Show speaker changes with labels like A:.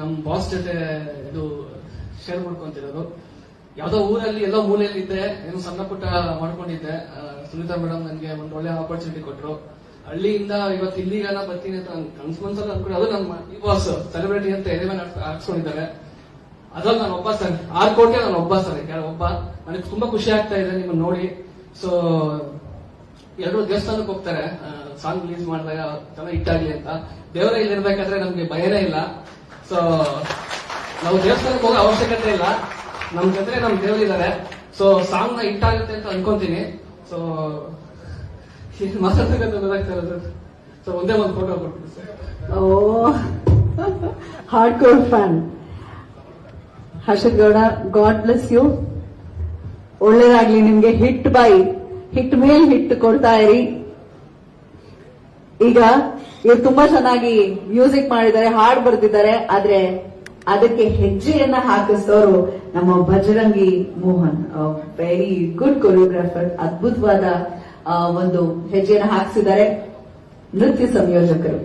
A: ನಮ್ ಬಾಸ್ ಜೊತೆ ಇದು ಶೇರ್ ಮಾಡ್ಕೊಂತಿರೋದು. ಯಾವ್ದೋ ಊರಲ್ಲಿ, ಎಲ್ಲೋ ಮೂಲೆಯಲ್ಲಿ ಇದ್ದೆ ಏನು ಸಣ್ಣ ಪುಟ್ಟ ಮಾಡ್ಕೊಂಡಿದ್ದೆ. ಸುನೀತಾ ಮೇಡಮ್ ನನಗೆ ಒಂದು ಒಳ್ಳೆ ಆಪರ್ಚುನಿಟಿ ಕೊಟ್ರು. ಹಳ್ಳಿಯಿಂದ ಇವತ್ತು ಇಲ್ಲಿಗೆಲ್ಲ ಬರ್ತೀನಿ ಅಂತ ಕನ್ಸ್ ಮನ್ಸಲ್ಲಿ ಅನ್ಕೊಂಡು. ಅದು ನಮ್ಮ ಈ ಬಾಸ್ ಸೆಲೆಬ್ರಿಟಿ ಅಂತ ಮೇಲೆ ಹಾಕ್ಸ್ಕೊಂಡಿದ್ದಾರೆ. ಅದ್ರಲ್ಲಿ ನಾನು ಒಬ್ಬ ಸರ್, ಆರ್ ಕೋಟಿ ನಾನು ಒಬ್ಬ ಸರ್ ಒಬ್ಬ? ನನಗೆ ತುಂಬಾ ಖುಷಿ ಆಗ್ತಾ ಇದೆ ನಿಮ್ಮನ್ನ ನೋಡಿ. ಸೊ ಎಲ್ಲರೂ ದೇವಸ್ಥಾನಕ್ಕೆ ಹೋಗ್ತಾರೆ. ಸಾಂಗ್ ರಿಲೀಸ್ ಮಾಡಿದಾಗ ಚೆನ್ನಾಗಿ ಇಟ್ಟಾಗ್ಲಿ ಅಂತ. ದೇವರ ಇಲ್ಲಿರ್ಬೇಕಾದ್ರೆ ನಮ್ಗೆ ಭಯನೇ ಇಲ್ಲ. ಸೊ ನಾವು ದೇವಸ್ಥಾನಕ್ಕೆ ಹೋಗೋ ಅವಶ್ಯಕತೆ ಇಲ್ಲ. ನಮ್ ಜೊತೆ ನಮ್ ದೇವರಿದ್ದಾರೆ ಸೊ ಸಾಂಗ್ನ ಹಿಟ್ಟಾಗುತ್ತೆ ಅಂತ ಅನ್ಕೊಂತೀನಿ. ಸೊ ಮಾತಾಡ್ತಕ್ಕಂಥ ಗೊತ್ತಾಗ್ತಾ ಇರೋದು? ಸೊ ಒಂದೇ ಒಂದು ಫೋಟೋ ಕೊಡ್ತೀನಿ
B: ಓ hardcore fan Harshad Gowda God bless you ಒಳ್ಳೇದಾಗ್ಲಿ ನಿಮ್ಗೆ. ಹಿಟ್ ಬೈ ಹಿಟ್ ಮೇಲ್ ಹಿಟ್ ಕೊಡ್ತಾ ಇರಿ. ಈಗ ಇವ್ರು ತುಂಬಾ ಚೆನ್ನಾಗಿ ಮ್ಯೂಸಿಕ್ ಮಾಡಿದ್ದಾರೆ, ಹಾಡ್ ಬರ್ತಿದ್ದಾರೆ ಆದ್ರೆ ಅದಕ್ಕೆ ಹೆಜ್ಜೆಯನ್ನ ಹಾಕಿಸೋರು ನಮ್ಮ Bhajarangi Mohan very good choreographer ಅದ್ಭುತವಾದ ಒಂದು ಹೆಜ್ಜೆಯನ್ನ ಹಾಕಿಸಿದ್ದಾರೆ ನೃತ್ಯ ಸಂಯೋಜಕರು.